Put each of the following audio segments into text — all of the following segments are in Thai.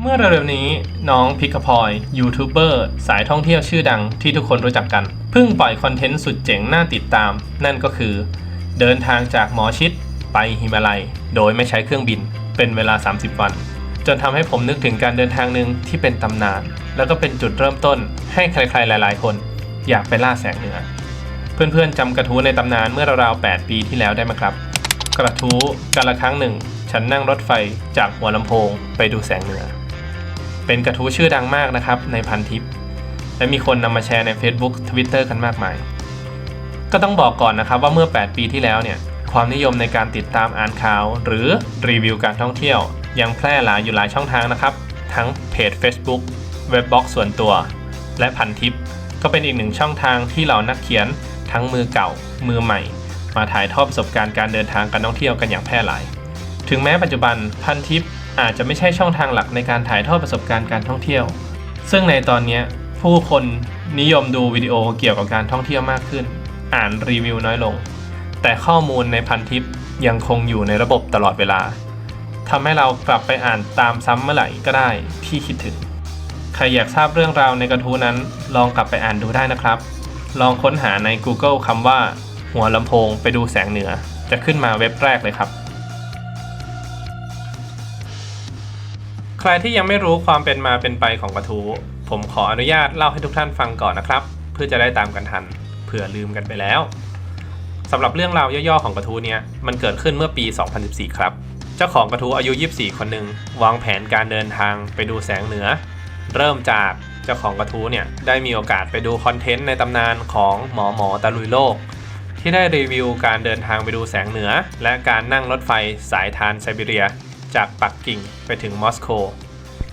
เมื่อเร็วๆนี้น้องพิกพอยยูทูบเบอร์สายท่องเที่ยวชื่อดังที่ทุกคนรู้จักกัน เพิ่งปล่อยคอนเทนต์สุดเจ๋งน่าติดตาม นั่นก็คือ เดินทางจากหมอชิดไปหิมาลัย โดยไม่ใช้เครื่องบิน เป็นเวลา 30 วัน จนทำให้ผมนึกถึงการเดินทางหนึ่งที่เป็นตำนาน แล้วก็เป็นจุดเริ่มต้นให้ใครๆหลาย ๆ คน อยากไปล่าแสงเหนือ เพื่อนๆจำกระทู้ในตำนานเมื่อราวๆ8ปีที่แล้วได้ไหมครับ กระทู้การละครั้งหนึ่ง ฉันนั่งรถไฟจากหัวลำโพงไปดูแสงเหนือ เป็นกระทู้ชื่อดังมากนะครับในพันทิป และมีคนนำมาแชร์ใน Facebook Twitter กันมากมาย ก็ต้องบอกก่อนนะครับว่าเมื่อ 8 ปีที่แล้วเนี่ยความนิยมในการติดตามอ่านข่าว หรือรีวิวการท่องเที่ยว ยังแพร่หลายอยู่หลายช่องทางนะครับ ทั้งเพจ Facebook เว็บบล็อกส่วนตัว และพันทิป ก็เป็นอีกหนึ่งช่องทางที่เหล่านักเขียนทั้งมือเก่า มือใหม่ มาถ่ายทอดประสบการณ์การเดินทางการท่องเที่ยวกันอย่างแพร่หลาย ถึงแม้ปัจจุบันพันทิป อาจจะไม่ใช่ช่องทางหลักในการถ่ายทอดประสบการณ์การท่องเที่ยว ซึ่งในตอนนี้ผู้คนนิยมดูวิดีโอเกี่ยวกับการท่องเที่ยวมากขึ้น อ่านรีวิวน้อยลง แต่ข้อมูลในพันทิปยังคงอยู่ในระบบตลอดเวลาทำให้เรากลับไปอ่านตามซ้ำเมื่อไหร่ก็ได้ที่คิดถึง ใครอยากทราบเรื่องราวในกระทู้นั้น ลองกลับไปอ่านดูได้นะครับ ลองค้นหาใน Google คำว่า หัวลำโพงไปดูแสงเหนือ จะขึ้นมาเว็บแรกเลยครับ ใครที่ยังไม่รู้ความเป็นมาเป็นไปของกระทู้ผมขออนุญาตเล่าให้ทุกท่านฟังก่อนนะครับ เพื่อจะได้ตามกันทันเผื่อลืมกันไปแล้วสำหรับเรื่องราวย่อๆของกระทู้เนี้ยมันเกิดขึ้นเมื่อปี 2014 ครับ เจ้าของกระทู้อายุ 24 คนหนึ่งวางแผนการเดินทางไปดูแสงเหนือ เริ่มจากเจ้าของกระทู้เนี่ยได้มีโอกาสไปดูคอนเทนต์ในตำนานของหมอหมอตะลุยโลก ที่ได้รีวิวการเดินทางไปดูแสงเหนือ และการนั่งรถไฟสายทานไซบีเรีย จากปักกิ่งไปถึงมอสโก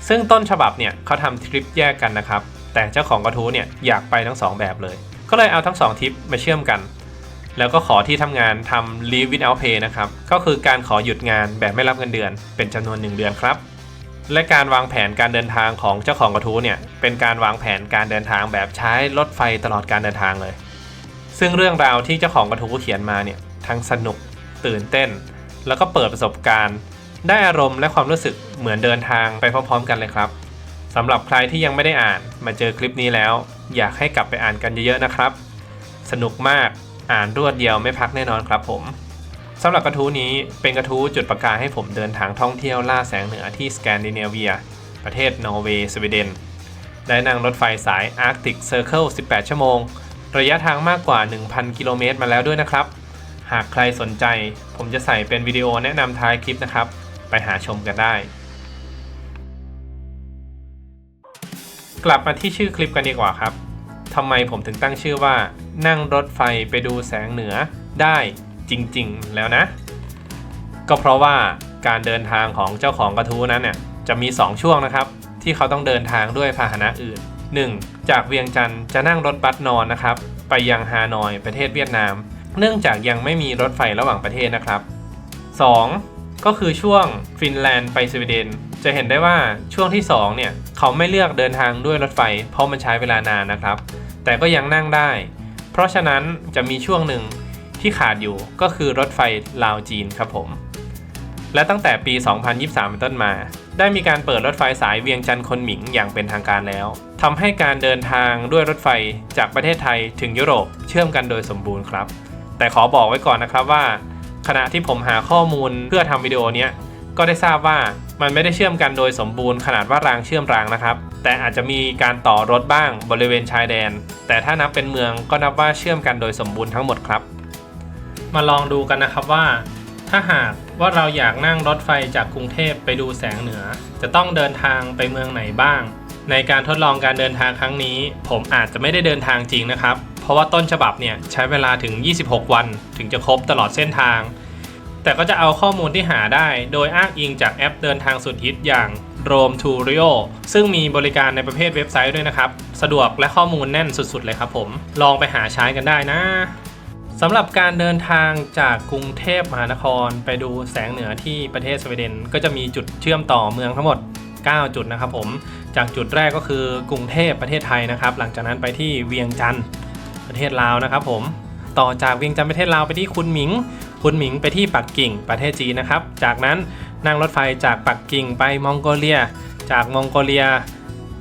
ซึ่งต้นฉบับเนี่ยเขาทำทริปแยกกันนะครับ แต่เจ้าของกระทู้เนี่ยอยากไปทั้งสองแบบเลย ก็เลยเอาทั้งสองทริปมาเชื่อมกัน แล้วก็ขอที่ทำงานทำ leave without pay นะครับ ก็คือการขอหยุดงานแบบไม่รับเงินเดือน เป็นจำนวน 1 เดือนครับ และการวางแผนการเดินทางของเจ้าของกระทู้เนี่ยเป็นการวางแผนการเดินทางแบบใช้รถไฟตลอดการเดินทางเลย ซึ่งเรื่องราวที่เจ้าของกระทู้เขียนมาเนี่ยทั้งสนุกตื่นเต้น แล้วก็เปิดประสบการณ์ ได้อารมณ์และความรู้สึกเหมือนเดินทางไปพร้อมๆ กันเลยครับสำหรับใครที่ยังไม่ได้อ่านมาเจอคลิปนี้แล้ว อยากให้กลับไปอ่านกันเยอะๆนะครับ สนุกมากอ่านรวดเดียวไม่พักแน่นอนครับผมสำหรับกระทู้นี้เป็นกระทู้จุดประกายให้ผมเดินทางท่องเที่ยวล่าแสงเหนือที่สแกนดิเนเวีย ประเทศนอร์เวย์สวีเดนได้นั่งรถไฟสาย Arctic Circle 18 ชั่วโมง ระยะทางมากกว่า 1,000 กิโลเมตรมาแล้วด้วยนะครับ หากใครสนใจ ผมจะใส่เป็นวิดีโอแนะนำท้ายคลิปนะครับ ไปหาชมกันได้ กลับมาที่ชื่อคลิปกันดีกว่าครับทำไมผมถึงตั้งชื่อว่า นั่งรถไฟไปดูแสงเหนือได้จริงๆแล้วนะ ก็เพราะว่าการเดินทางของเจ้าของกระทู้นั้นเนี่ยจะมี 2 ช่วงนะครับ ที่เขาต้องเดินทางด้วยพาหนะอื่น 1. จากเวียงจันทร์จะนั่งรถบัสนอนนะครับ ไปยังฮานอยประเทศเวียดนาม เนื่องจากยังไม่มีรถไฟระหว่างประเทศนะครับ 2. ก็คือช่วงฟินแลนด์ไปสวีเดน จะเห็นได้ว่าช่วงที่ 2 เนี่ย เขาไม่เลือกเดินทางด้วยรถไฟ เพราะมันใช้เวลานานนะครับ แต่ก็ยังนั่งได้ เพราะฉะนั้นจะมีช่วงหนึ่งที่ขาดอยู่ก็คือรถไฟลาวจีนครับผม และตั้งแต่ปี 2023 เป็นต้นมา ได้มีการเปิดรถไฟสายเวียงจันทร์คนหมิงอย่างเป็นทางการแล้วทำให้การเดินทางด้วยรถไฟจากประเทศไทยถึงยุโรปเชื่อมกันโดยสมบูรณ์ครับ แต่ขอบอกไว้ก่อนนะครับว่า ขณะที่ผมหาข้อมูลเพื่อทำวิดีโอเนี้ยก็ได้ทราบว่ามันไม่ได้เชื่อมกันโดยสมบูรณ์ขนาดว่ารางเชื่อมรางนะครับ แต่อาจจะมีการต่อรถบ้างบริเวณชายแดน แต่ถ้านับเป็นเมืองก็นับว่าเชื่อมกันโดยสมบูรณ์ทั้งหมดครับ มาลองดูกันนะครับว่า ถ้าหากว่าเราอยากนั่งรถไฟจากกรุงเทพไปดูแสงเหนือ จะต้องเดินทางไปเมืองไหนบ้าง ในการทดลองการเดินทางครั้งนี้ ผมอาจจะไม่ได้เดินทางจริงนะครับ ราะว่าต้นฉบับเนี่ยใช้เวลาถึง 26 วันถึงจะครบตลอดเส้นทาง แต่ก็จะเอาข้อมูลที่หาได้ โดยอ้างอิงจากแอปเดินทางสุดฮิตอย่าง Rome to Rio ซึ่งมีบริการในประเภทเว็บไซต์ด้วยนะครับ สะดวกและข้อมูลแน่นสุดๆเลยครับผม ลองไปหาใช้กันได้นะสำหรับการเดินทางจากกรุงเทพมหานครไปดูแสงเหนือที่ประเทศสวีเดน ก็จะมีจุดเชื่อมต่อเมืองทั้งหมด 9 จุดนะครับผม จากจุดแรกก็คือกรุงเทพประเทศไทยนะครับ หลังจากนั้นไปที่เวียงจันทร์ ประเทศลาวนะครับผมต่อจากเวียงจันทร์ประเทศลาวไปที่คุนหมิง คุนหมิงไปที่ปักกิ่งประเทศจีนนะครับ จากนั้นนั่งรถไฟจากปักกิ่งไปมองโกเลีย จากมองโกเลีย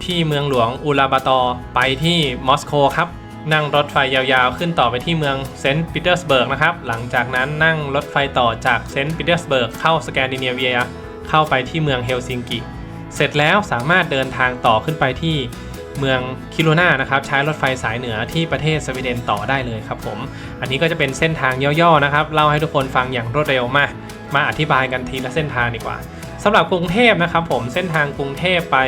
ที่เมืองหลวงอูลาบาตอไปที่มอสโกครับ นั่งรถไฟยาวๆ ขึ้นต่อไปที่เมืองเซนต์ปีเตอร์สเบิร์กนะครับ หลังจากนั้นนั่งรถไฟต่อจากเซนต์ปีเตอร์สเบิร์กเข้าสแกนดิเนเวีย เข้าไปที่เมืองเฮลซิงกิ เสร็จแล้วสามารถเดินทางต่อขึ้นไปที่ เมืองคิโรนานะครับใช้รถไฟสายเหนือที่ประเทศสวีเดนต่อได้เลยครับผมอันนี้ก็จะเป็นเส้นทางย่อๆนะครับเล่าให้ทุกคนฟังอย่างรวดเร็วมามาอธิบายกันทีละเส้นทางดีกว่าสำหรับกรุงเทพนะครับผมเส้นทางกรุงเทพไป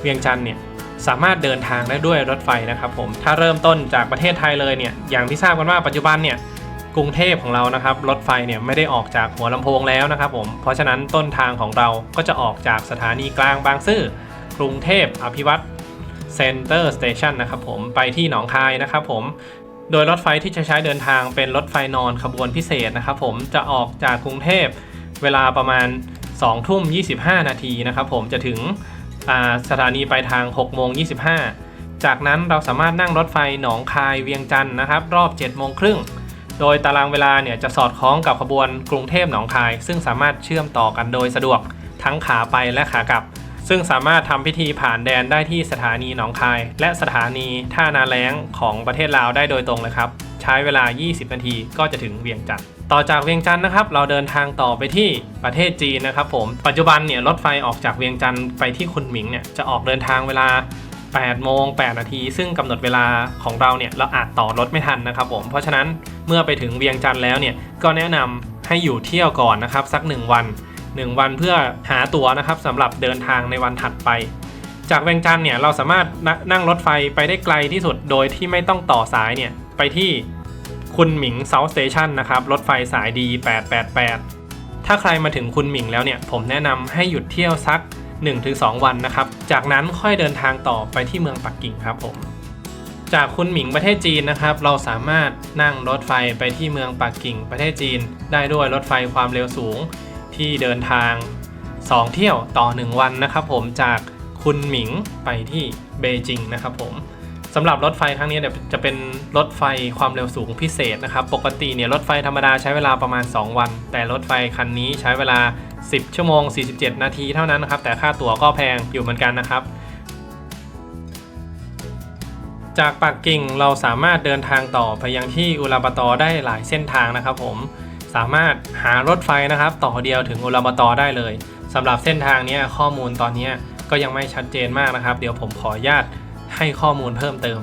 เวียงจันทร์เนี่ยสามารถเดินทางได้ด้วยรถไฟนะครับผมถ้าเริ่มต้นจากประเทศไทยเลยเนี่ยอย่างที่ทราบกันว่าปัจจุบันเนี่ยกรุงเทพของเรานะครับรถไฟเนี่ยไม่ได้ออกจากหัวลำโพงแล้วนะครับผมเพราะฉะนั้นต้นทางของเราก็จะออกจากสถานีกลางบางซื่อกรุงเทพอภิวัตร สเตชันนะครับผมไปที่หนองคายนะครับผมโดยรถไฟที่จะใช้เดินทางเป็นรถไฟนอนขบวนพิเศษนะครับผมจะออกจากกรุงเทพเวลาประมาณ2ทุ่ม25 นาทีนะครับผมจะถึงสถานีปลายทาง6โมง25 จากนั้นเราสามารถนั่งรถไฟหนองคายเวียงจันทร์นะครับ รอบ7โมงครึ่งโดยตารางเวลาเนี่ยจะสอดคล้องกับขบวนกรุงเทพหนองคาย ซึ่งสามารถเชื่อมต่อกันโดยสะดวกทั้งขาไปและขากลับ ซึ่งสามารถทำพิธีผ่านแดนได้ที่สถานีหนองคาย และสถานีท่านาแล้งของประเทศลาวได้โดยตรงเลยครับ ใช้เวลา 20 นาทีก็จะถึงเวียงจันทร์ต่อจากเวียงจันทร์นะครับ เราเดินทางต่อไปที่ประเทศจีนนะครับ ผมปัจจุบันเนี่ยรถไฟออกจากเวียงจันทร์ไปที่คุนหมิงเนี่ยจะออกเดินทางเวลา8โมง8นาที ซึ่งกำหนดเวลาของเราเนี่ยเราอาจต่อรถไม่ทันนะครับผมเพราะฉะนั้นเมื่อไปถึงเวียงจันทร์แล้วเนี่ยก็แนะนำให้อยู่เที่ยวก่อนนะครับสัก 1 วัน 1 วันเพื่อหาตั๋วนะครับสำหรับเดินทางในวันถัดไป จากเวียงจันทร์เนี่ยเราสามารถนนั่งรถไฟไปได้ไกลที่สุดโดยที่ไม่ต้องต่อสายเนี่ยไปที่คุณหมิงเซาท์สเตชันนะครับรถไฟสายดี888 ถ้าใครมาถึงคุณหมิงแล้วเนี่ยผมแนะนำให้หยุดเที่ยวสัก 1-2 วันนะครับ จากนั้นค่อยเดินทางต่อไปที่เมืองปักกิ่งครับผมจากคุณหมิงประเทศจีนนะครับ เราสามารถนั่งรถไฟไปที่เมืองปักกิ่งประเทศจีน ได้ด้วยรถไฟความเร็วสูง ที่เดินทาง 2 เที่ยวต่อ 1 วันนะครับผมจากคุณหมิงไปที่เบจิงนะครับผมสำหรับรถไฟครั้งนี้เนี่ยจะเป็นรถไฟความเร็วสูงพิเศษนะครับ ปกติเนี่ยรถไฟธรรมดาใช้เวลาประมาณ 2 วัน แต่รถไฟคันนี้ใช้เวลา 10 ชั่วโมง 47 นาทีเท่านั้นนะครับ แต่ค่าตั๋วก็แพงอยู่เหมือนกันนะครับ จากปักกิ่งเราสามารถเดินทางต่อไปยังที่อุลาบาตอได้หลายเส้นทางนะครับผม สามารถหารถไฟนะครับ ต่อเดียวถึงอุลาบาตอได้เลยสำหรับเส้นทางนี้ข้อมูลตอนนี้ก็ยังไม่ชัดเจนมากนะครับ เดี๋ยวผมขออนุญาตให้ข้อมูลเพิ่มเติม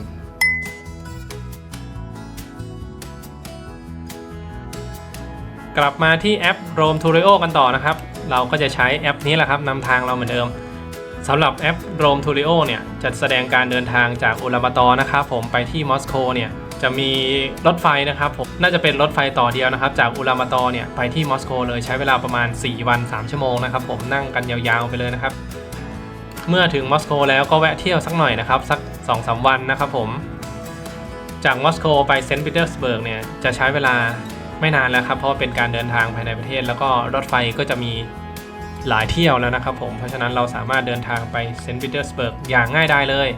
กลับมาที่แอป Roam to Rio กันต่อนะครับ เราก็จะใช้แอปนี้แหละครับนำทางเราเหมือนเดิมสำหรับแอป Roam to Rio เนี่ยจะแสดงการเดินทางจากอุลาบาตอนะครับผมไปที่มอสโกเนี่ย จะมีรถไฟนะครับผมน่าจะเป็นรถไฟต่อเดียวนะครับ จากอุลาบาตอร์เนี่ยไปที่มอสโกเลยใช้เวลาประมาณ 4 วัน 3 ชั่วโมงนะครับผมนั่งกันยาวๆไปเลยนะครับ เมื่อถึงมอสโกแล้วก็แวะเที่ยวสักหน่อยนะครับ สัก 2-3 วันนะครับผม จากมอสโกไปเซนต์ปีเตอร์สเบิร์กเนี่ยจะใช้เวลาไม่นานแล้วครับเพราะเป็นการเดินทางภายในประเทศ แล้วก็รถไฟก็จะมีหลายเที่ยวแล้วนะครับผมเพราะฉะนั้นเราสามารถเดินทางไปเซนต์ปีเตอร์สเบิร์กอย่างง่ายได้เลย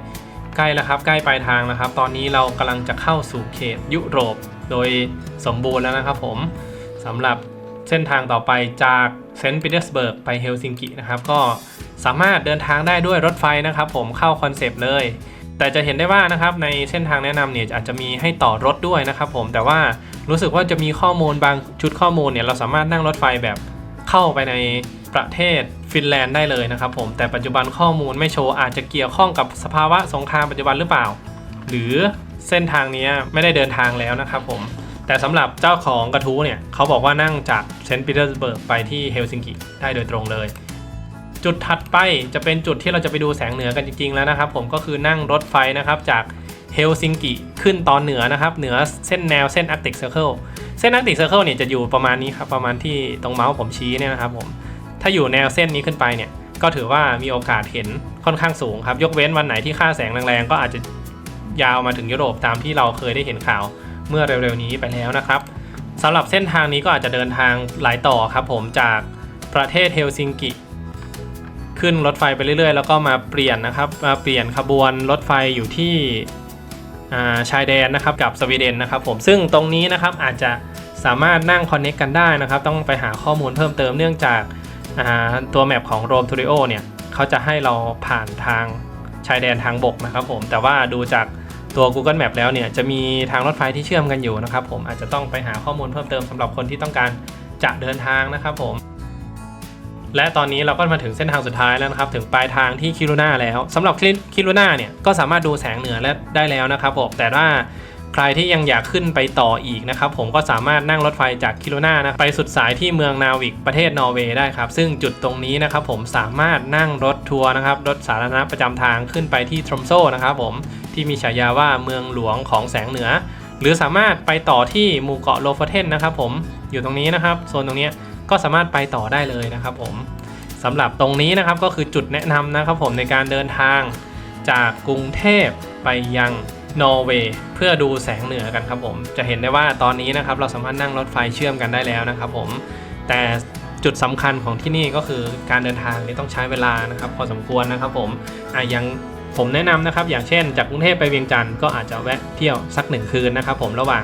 ใกล้แล้วครับใกล้ปลายทางนะครับ ตอนนี้เรากำลังจะเข้าสู่เขตยุโรปโดยสมบูรณ์แล้วนะครับผมสำหรับเส้นทางต่อไปจากเซนต์ปีเตอร์สเบิร์กไปเฮลซิงกินะครับก็สามารถเดินทางได้ด้วยรถไฟนะครับผมเข้าคอนเซปต์เลย แต่จะเห็นได้ว่านะครับในเส้นทางแนะนำเนี่ยอาจจะมีให้ต่อรถด้วยนะครับผมแต่ว่ารู้สึกว่าจะมีข้อมูลบางชุดข้อมูลเนี่ยเราสามารถนั่งรถไฟแบบเข้าไปใน ประเทศฟินแลนด์ได้เลยนะครับผมแต่ปัจจุบันข้อมูลไม่โชว์อาจจะเกี่ยวข้องกับสภาวะสงครามปัจจุบันหรือเปล่า หรือเส้นทางนี้ไม่ได้เดินทางแล้วนะครับผมแต่สำหรับเจ้าของกระทู้เนี่ยเขาบอกว่านั่งจากเซนต์ปีเตอร์สเบิร์กไปที่เฮลซิงกิได้โดยตรงเลย จุดถัดไปจะเป็นจุดที่เราจะไปดูแสงเหนือกันจริงๆแล้วนะครับผมก็คือนั่งรถไฟนะครับจากเฮลซิงกิขึ้นตอนเหนือนะครับเหนือเส้นแนวเส้นอาร์กติกเซอร์เคิลเส้นอาร์กติกเซอร์เคิลเนี่ยจะอยู่ประมาณนี้ครับประมาณที่ตรงเมาส์ผมชี้เนี่ยนะครับผม ถ้าอยู่แนวเส้นนี้ขึ้นไปเนี่ย ก็ถือว่ามีโอกาสเห็นค่อนข้างสูงครับ ยกเว้นวันไหนที่ค่าแสงแรงๆ ก็อาจจะยาวมาถึงยุโรปตามที่เราเคยได้เห็นข่าวเมื่อเร็วๆนี้ไปแล้วนะครับสำหรับเส้นทางนี้ก็อาจจะเดินทางหลายต่อครับผมจากประเทศเฮลซิงกิ ขึ้นรถไฟไปเรื่อยๆ แล้วก็มาเปลี่ยนนะครับมาเปลี่ยนขบวนรถไฟอยู่ที่าชายแดนนะครับกับสวีเดนนะครับผมซึ่งตรงนี้นะครับอาจจะสามารถนั่งคอนเน็กกันได้นะครับ ต้องไปหาข้อมูลเพิ่มเติมเนื่องจาก ตัวแมปของ Rome to Rio เนี่ยเขาจะให้เราผ่านทางชายแดนทางบกนะครับผม แต่ว่าดูจากตัว Google Map แล้วเนี่ยจะมีทางรถไฟที่เชื่อมกันอยู่นะครับผมอาจจะต้องไปหาข้อมูลเพิ่มเติมสำหรับคนที่ต้องการจะเดินทางนะครับผม และตอนนี้เราก็มาถึงเส้นทางสุดท้ายแล้วนะครับถึงปลายทางที่คิรุนาแล้วสำหรับคิรุนาเนี่ยก็สามารถดูแสงเหนือและได้แล้วนะครับผมแต่ว่า ครที่ยังอยากขึ้นไปต่ออีกนะครับผมก็สามารถนั่งรถไฟจากคิรุน่านะไปสุดสายที่เมืองนาวิกประเทศนอร์เวย์ได้ครับซึ่งจุดตรงนี้นะครับผมสามารถนั่งรถทัวร์นะครับรถสาธารณะประจำทางขึ้นไปที่ทรอมโซนะครับผมที่มีฉายาว่าเมืองหลวงของแสงเหนือ หรือสามารถไปต่อที่หมู่เกาะโลฟเทนนะครับผมอยู่ตรงนี้นะครับโซนตรงนี้ก็สามารถไปต่อได้เลยนะครับผมสำหรับตรงนี้นะครับก็คือจุดแนะนำนะครับผมในการเดินทางจากกรุงเทพไปยัง นอร์เวย์เพื่อดูแสงเหนือกันครับผม จะเห็นได้ว่าตอนนี้นะครับเราสามารถนั่งรถไฟเชื่อมกันได้แล้วนะครับผม แต่จุดสำคัญของที่นี่ก็คือการเดินทางนี่ต้องใช้เวลานะครับพอสมควรนะครับผมอะยังผมแนะนำนะครับ อย่างเช่น จากกรุงเทพไปเวียงจันทร์ก็อาจจะแวะเที่ยวสักหนึ่งคืนนะครับ ผมระหว่าง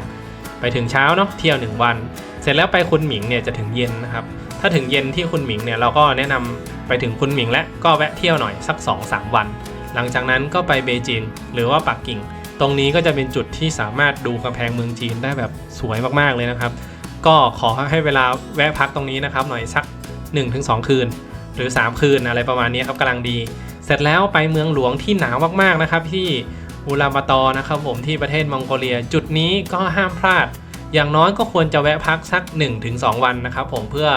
ไปถึงเช้าเนาะเที่ยวหนึ่งวัน เสร็จแล้วไปคุณหมิงเนี่ยจะถึงเย็นนะครับ ถ้าถึงเย็นที่คุณหมิงเนี่ยเราก็แนะนำไปถึงคุณหมิงและก็แวะเที่ยวหน่อยสัก 2-3 วัน หลังจากนั้นก็ไปเบจิงหรือว่าปักกิ่ง ตรงนี้ก็จะเป็นจุดที่สามารถดูกำแพงเมืองจีนได้แบบสวยมากๆเลยนะครับ ก็ขอให้เวลาแวะพักตรงนี้นะครับหน่อยสัก 1-2 คืน หรือ 3 คืนอะไรประมาณนี้ครับกำลังดี เสร็จแล้วไปเมืองหลวงที่หนาวมากๆนะครับที่อูลามาตอร์นะครับผมที่ประเทศมองโกเลีย จุดนี้ก็ห้ามพลาด อย่างน้อยก็ควรจะแวะพักสัก 1-2 วันนะครับผมเพื่อ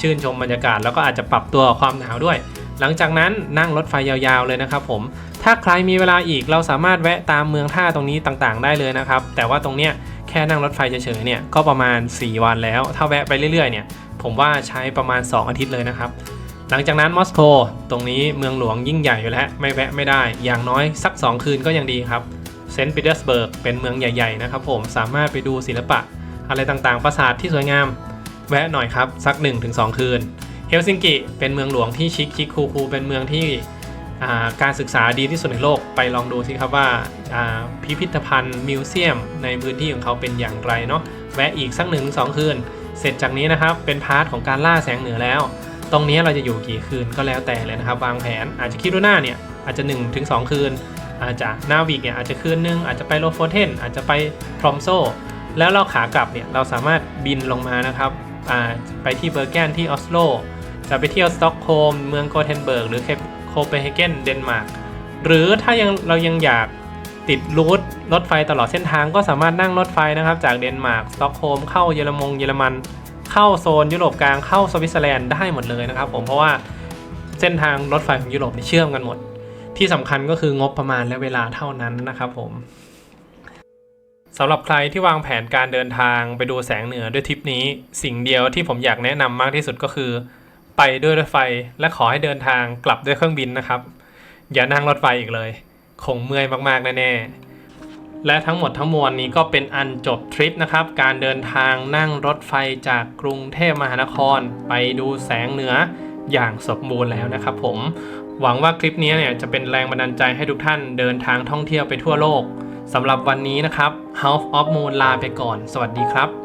ชื่นชมบรรยากาศแล้วก็อาจจะปรับตัวความหนาวด้วย หลังจากนั้นนั่งรถไฟยาวๆเลยนะครับผม ถ้าใครมีเวลาอีกเราสามารถแวะตามเมืองท่าตรงนี้ต่างๆ ได้เลยนะครับ แต่ว่าตรงเนี้ยแค่นั่งรถไฟเฉยๆเนี่ยก็ประมาณ 4 วันแล้ว ถ้าแวะไปเรื่อยๆเนี่ยผมว่าใช้ประมาณ 2 อาทิตย์เลยนะครับ หลังจากนั้นมอสโกตรงนี้เมืองหลวงยิ่งใหญ่อยู่แล้วไม่แวะไม่ได้ อย่างน้อยสัก 2 คืนก็ยังดีครับเซนต์ปีเตอร์สเบิร์กเป็นเมืองใหญ่ๆนะครับผมสามารถไปดูศิลปะ อะไรต่างๆ ปราสาทที่สวยงาม แวะหน่อยครับ สัก 1-2 คืน เฮลซิงกิเป็นเมืองหลวงที่ชิคชิคคูคูเป็นเมืองที่การศึกษาดีที่สุดในโลกไปลองดูสิครับว่าพิพิธภัณฑ์มิวเซียมในพื้นที่ของเขาเป็นอย่างไรเนาะแวะอีกสัก1-2คืน เสร็จจากนี้นะครับเป็นพาร์ทของการล่าแสงเหนือแล้ว ตรงนี้เราจะอยู่กี่คืนก็แล้วแต่เลยนะครับ วางแผนอาจจะคิดว่าหน้าเนี่ยอาจจะ 1-2 คืน อาจจะนาวิกเนี่ยอาจจะคืนนึง อาจจะไปโลโฟเทนอาจจะไปพรอมโซ แล้วเราขากลับเนี่ยเราสามารถบินลงมานะครับไปที่เบอร์แกนที่ออสโล จะไปเที่ยวสต็อกโฮล์มเมืองโกเทนเบิร์กหรือโคเปนเฮเกนเดนมาร์กหรือถ้ายังเรายังอยากติดรูทรถไฟตลอดเส้นทางก็สามารถนั่งรถไฟนะครับ จากเดนมาร์กสต็อกโฮล์มเข้าเยอรมงเยอรมัน เข้าโซนยุโรปกลางเข้าสวิตเซอร์แลนด์ได้หมดเลยนะครับผมเพราะว่าเส้นทางรถไฟของยุโรปเชื่อมกันหมด ที่สำคัญก็คืองบประมาณและเวลาเท่านั้นนะครับผมสำหรับใครที่วางแผนการเดินทางไปดูแสงเหนือด้วยทริปนี้ สิ่งเดียวที่ผมอยากแนะนำมากที่สุดก็คือ ไปด้วยรถไฟ และขอให้เดินทางกลับด้วยเครื่องบินนะครับ อย่านั่งรถไฟอีกเลย คงเมื่อยมากๆแน่ๆและทั้งหมดทั้งมวลนี้ก็เป็นอันจบทริปนะครับ การเดินทางนั่งรถไฟจากกรุงเทพมหานคร ไปดูแสงเหนืออย่างสมบูรณ์แล้วนะครับผมหวังว่าคลิปนี้เนี่ยจะเป็นแรงบันดาลใจให้ทุกท่านเดินทางท่องเที่ยวไปทั่วโลกสำหรับวันนี้นะครับ House of Moon ลาไปก่อน สวัสดีครับ